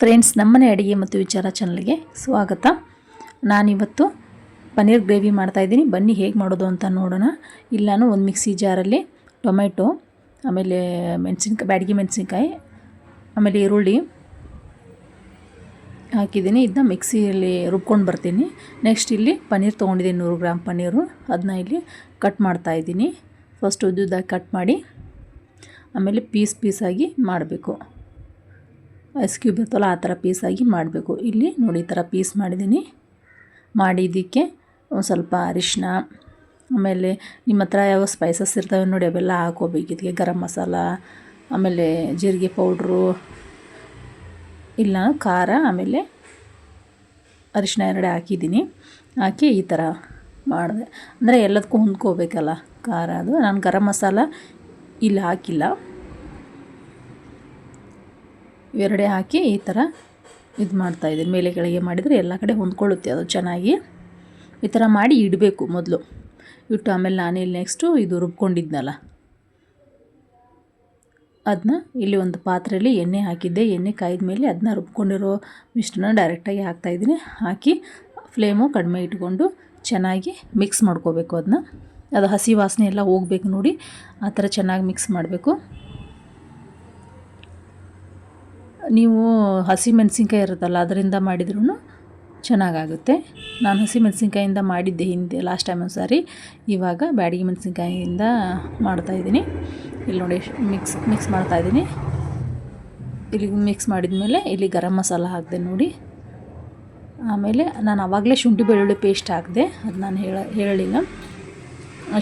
Friends, ನಮ್ಮನೆ ಅಡುಗೆ ಮತ್ತು ವಿಚಾರ ಚಾನಲ್ಗೆ ಸ್ವಾಗತ. ನಾನಿವತ್ತು ಪನ್ನೀರ್ ಗ್ರೇವಿ ಮಾಡ್ತಾಯಿದ್ದೀನಿ ಬನ್ನಿ ಹೇಗೆ ಮಾಡೋದು ಅಂತ ನೋಡೋಣ. ಇಲ್ಲಿ ನಾನು ಒಂದು ಮಿಕ್ಸಿ ಜಾರಲ್ಲಿ ಟೊಮೆಟೊ, ಆಮೇಲೆ ಮೆಣಸಿನ್ಕಾಯಿ ಬ್ಯಾಡಗಿ ಮೆಣಸಿನ್ಕಾಯಿ, ಆಮೇಲೆ ಈರುಳ್ಳಿ ಹಾಕಿದ್ದೀನಿ. ಇದನ್ನ ಮಿಕ್ಸಿಯಲ್ಲಿ ರುಬ್ಕೊಂಡು ಬರ್ತೀನಿ. ನೆಕ್ಸ್ಟ್ ಇಲ್ಲಿ ಪನ್ನೀರ್ ತೊಗೊಂಡಿದ್ದೀನಿ ನೂರು ಗ್ರಾಮ್ ಪನ್ನೀರು. ಅದನ್ನ ಇಲ್ಲಿ ಕಟ್ ಮಾಡ್ತಾಯಿದ್ದೀನಿ ಫಸ್ಟ್ ಉದ್ದುದಾಗಿ ಕಟ್ ಮಾಡಿ ಆಮೇಲೆ ಪೀಸ್ ಪೀಸಾಗಿ ಮಾಡಬೇಕು. ಐಸ್ ಕ್ಯೂಬ್ ಇರ್ತಲ್ಲ ಆ ಥರ ಪೀಸಾಗಿ ಮಾಡಬೇಕು. ಇಲ್ಲಿ ನೋಡಿ ಈ ಥರ ಪೀಸ್ ಮಾಡಿದ್ದೀನಿ. ಮಾಡಿದ್ದಕ್ಕೆ ಒಂದು ಸ್ವಲ್ಪ ಅರಿಶಿನ ಆಮೇಲೆ ನಿಮ್ಮ ಹತ್ರ ಯಾವ ಸ್ಪೈಸಸ್ ಇರ್ತವೆ ನೋಡಿ ಅವೆಲ್ಲ ಹಾಕೋಬೇಕು. ಇದಕ್ಕೆ ಗರಂ ಮಸಾಲ, ಆಮೇಲೆ ಜೀರಿಗೆ ಪೌಡ್ರು ಇಲ್ಲ ಖಾರ, ಆಮೇಲೆ ಅರಿಶಿನ ಎರಡೇ ಹಾಕಿದ್ದೀನಿ. ಹಾಕಿ ಈ ಥರ ಮಾಡಿದೆ. ಅಂದರೆ ಎಲ್ಲದಕ್ಕೂ ಹೊಂದ್ಕೋಬೇಕಲ್ಲ ಖಾರ ಅದು. ನಾನು ಗರಂ ಮಸಾಲ ಇಲ್ಲಿ ಹಾಕಿಲ್ಲ. ಇವೆರಡೇ ಹಾಕಿ ಈ ಥರ ಇದು ಮಾಡ್ತಾಯಿದ್ದೀನಿ ಮೇಲೆ ಕೆಳಗೆ ಮಾಡಿದರೆ ಎಲ್ಲ ಕಡೆ ಹೊಂದ್ಕೊಳ್ಳುತ್ತೆ ಅದು ಚೆನ್ನಾಗಿ. ಈ ಥರ ಮಾಡಿ ಇಡಬೇಕು ಮೊದಲು. ಇಟ್ಟು ಆಮೇಲೆ ನಾನು ಇಲ್ಲಿ ನೆಕ್ಸ್ಟು ಇದು ರುಬ್ಕೊಂಡಿದ್ನಲ್ಲ. ಅದನ್ನ ಇಲ್ಲಿ ಒಂದು ಪಾತ್ರೆಯಲ್ಲಿ ಎಣ್ಣೆ ಹಾಕಿದ್ದೆ. ಎಣ್ಣೆ ಕಾಯ್ದ ಮೇಲೆ ಅದನ್ನ ರುಬ್ಕೊಂಡಿರೋ ಮಿಶ್ರಣ ಡೈರೆಕ್ಟಾಗಿ ಹಾಕ್ತಾಯಿದ್ದೀನಿ ಹಾಕಿ ಫ್ಲೇಮು ಕಡಿಮೆ ಇಟ್ಕೊಂಡು ಚೆನ್ನಾಗಿ ಮಿಕ್ಸ್ ಮಾಡ್ಕೋಬೇಕು ಅದನ್ನ ಅದು ಹಸಿ ವಾಸನೆ ಎಲ್ಲ ಹೋಗ್ಬೇಕು ನೋಡಿ. ಆ ಥರ ಚೆನ್ನಾಗಿ ಮಿಕ್ಸ್ ಮಾಡಬೇಕು. ನೀವು ಹಸಿ ಮೆಣಸಿನ್ಕಾಯಿ ಇರುತ್ತಲ್ಲ, ಅದರಿಂದ ಮಾಡಿದ್ರೂ ಚೆನ್ನಾಗಾಗುತ್ತೆ. ನಾನು ಹಸಿ ಮೆಣಸಿನ್ಕಾಯಿಂದ ಮಾಡಿದ್ದೆ ಹಿಂದೆ ಲಾಸ್ಟ್ ಟೈಮ್ ಒಂದು ಸಾರಿ ಇವಾಗ ಬ್ಯಾಡಗಿ ಮೆಣಸಿನ್ಕಾಯಿಂದ ಮಾಡ್ತಾಯಿದ್ದೀನಿ ಇಲ್ಲಿ ನೋಡಿ ಮಿಕ್ಸ್ ಮಿಕ್ಸ್ ಮಾಡ್ತಾಯಿದ್ದೀನಿ ಇಲ್ಲಿ ಮಿಕ್ಸ್ ಮಾಡಿದ ಮೇಲೆ ಇಲ್ಲಿ ಗರಂ ಮಸಾಲ ಹಾಕಿದೆ ನೋಡಿ. ಆಮೇಲೆ ನಾನು ಆವಾಗಲೇ ಶುಂಠಿ ಬೆಳ್ಳುಳ್ಳಿ ಪೇಸ್ಟ್ ಹಾಕಿದೆ, ಅದು ನಾನು ಹೇಳ, ಹೇಳಲಿಲ್ಲ.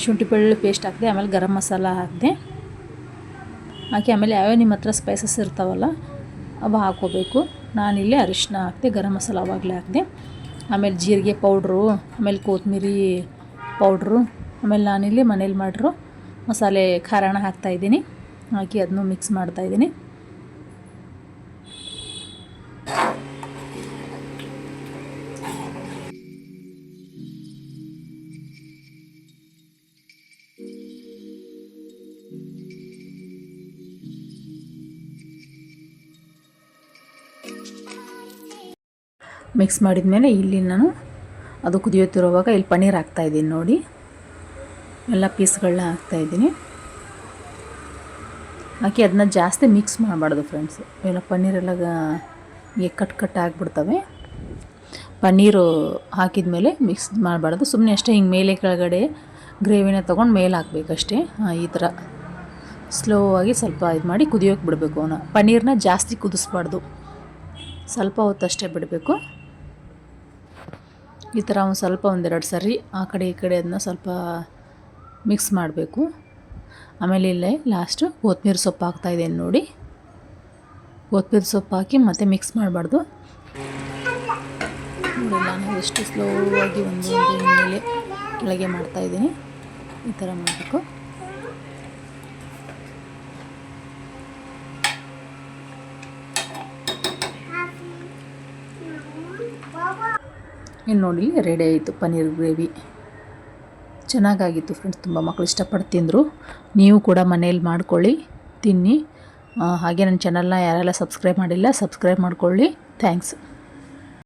ಶುಂಠಿ ಬೆಳ್ಳುಳ್ಳಿ ಪೇಸ್ಟ್ ಹಾಕಿದೆ, ಆಮೇಲೆ ಗರಂ ಮಸಾಲ ಹಾಕಿದೆ. ಹಾಕಿ ಆಮೇಲೆ ಯಾವ್ಯಾವ ನಿಮ್ಮ ಹತ್ರ ಸ್ಪೈಸಸ್ ಇರ್ತಾವಲ್ಲ ಅವು ಹಾಕ್ಕೋಬೇಕು ನಾನಿಲ್ಲಿ ಅರಿಶಿನ ಹಾಕಿದೆ, ಗರಂ ಮಸಾಲ ಅವಾಗಲೇ ಹಾಕಿದೆ. ಆಮೇಲೆ ಜೀರಿಗೆ ಪೌಡ್ರು, ಆಮೇಲೆ ಕೊತ್ತಂಬರಿ ಪೌಡ್ರು, ಆಮೇಲೆ ನಾನಿಲ್ಲಿ ಮನೇಲಿ ಮಾಡಿರೋ ಮಸಾಲೆ ಖಾರಣ ಹಾಕ್ತಾಯಿದ್ದೀನಿ ಹಾಕಿ ಅದನ್ನು ಮಿಕ್ಸ್ ಮಾಡ್ತಾಯಿದ್ದೀನಿ ಮಿಕ್ಸ್ ಮಾಡಿದ ಮೇಲೆ ಇಲ್ಲಿ ನಾನು ಅದು ಕುದಿಯುತ್ತಿರುವಾಗ ಇಲ್ಲಿ ಪನ್ನೀರ್ ಹಾಕ್ತಾಯಿದ್ದೀನಿ ನೋಡಿ. ಎಲ್ಲ ಪೀಸ್ಗಳನ್ನ ಹಾಕ್ತಾಯಿದ್ದೀನಿ ಹಾಕಿ ಅದನ್ನ ಜಾಸ್ತಿ ಮಿಕ್ಸ್ ಮಾಡಬಾರ್ದು ಫ್ರೆಂಡ್ಸ್. ಎಲ್ಲ ಪನ್ನೀರೆಲ್ಲ ಕಟ್ ಕಟ್ ಆಗಿಬಿಡ್ತವೆ. ಪನ್ನೀರು ಹಾಕಿದ ಮೇಲೆ ಮಿಕ್ಸ್ ಮಾಡಬಾರ್ದು. ಸುಮ್ಮನೆ ಅಷ್ಟೇ ಹಿಂಗೆ ಮೇಲೆ ಕೆಳಗಡೆ ಗ್ರೇವಿನ ತೊಗೊಂಡು ಮೇಲೆ ಹಾಕ್ಬೇಕಷ್ಟೇ. ಈ ಥರ ಸ್ಲೋ ಆಗಿ ಸ್ವಲ್ಪ ಇದು ಮಾಡಿ ಕುದಿಯೋಕೆ ಬಿಡಬೇಕು ಅವನ್ನ. ಪನ್ನೀರನ್ನ ಜಾಸ್ತಿ ಕುದಿಸ್ಬಾರ್ದು. ಸ್ವಲ್ಪ ಹೊತ್ತಷ್ಟೇ ಬಿಡಬೇಕು. ಈ ಥರ ಒಂದು ಸ್ವಲ್ಪ ಒಂದೆರಡು ಸರಿ ಆ ಕಡೆ ಈ ಕಡೆ ಅದನ್ನ ಸ್ವಲ್ಪ ಮಿಕ್ಸ್ ಮಾಡಬೇಕು. ಆಮೇಲೆ ಇಲ್ಲೇ ಲಾಸ್ಟು ಕೊತ್ತಂಬರಿ ಸೊಪ್ಪು ಹಾಕ್ತಾಯಿದ್ದೇನೆ ನೋಡಿ. ಕೊತ್ತಂಬರಿ ಸೊಪ್ಪು ಹಾಕಿ ಮತ್ತೆ ಮಿಕ್ಸ್ ಮಾಡಬಾರ್ದು. ನೋಡಿ, ನಾನು ಎಷ್ಟು ಸ್ಲೋ ಆಗಿ ಒಂದು ಮೇಲೆ ಕೆಳಗೆ ಮಾಡ್ತಾಯಿದ್ದೀನಿ ಈ ಥರ ಮಾಡಬೇಕು. ಇನ್ನು ನೋಡಿ ರೆಡಿ ಆಯಿತು ಪನ್ನೀರ್ ಗ್ರೇವಿ. ಚೆನ್ನಾಗಾಗಿತ್ತು ಫ್ರೆಂಡ್ಸ್ ತುಂಬ ಮಕ್ಕಳು ಇಷ್ಟಪಟ್ಟು ತಿಂದರು ನೀವು ಕೂಡ ಮನೇಲಿ ಮಾಡ್ಕೊಳ್ಳಿ, ತಿನ್ನಿ. ಹಾಗೆ ನನ್ನ ಚಾನಲ್ನ ಯಾರೆಲ್ಲ ಸಬ್ಸ್ಕ್ರೈಬ್ ಮಾಡಿಲ್ಲ ಸಬ್ಸ್ಕ್ರೈಬ್ ಮಾಡ್ಕೊಳ್ಳಿ. ಥ್ಯಾಂಕ್ಸ್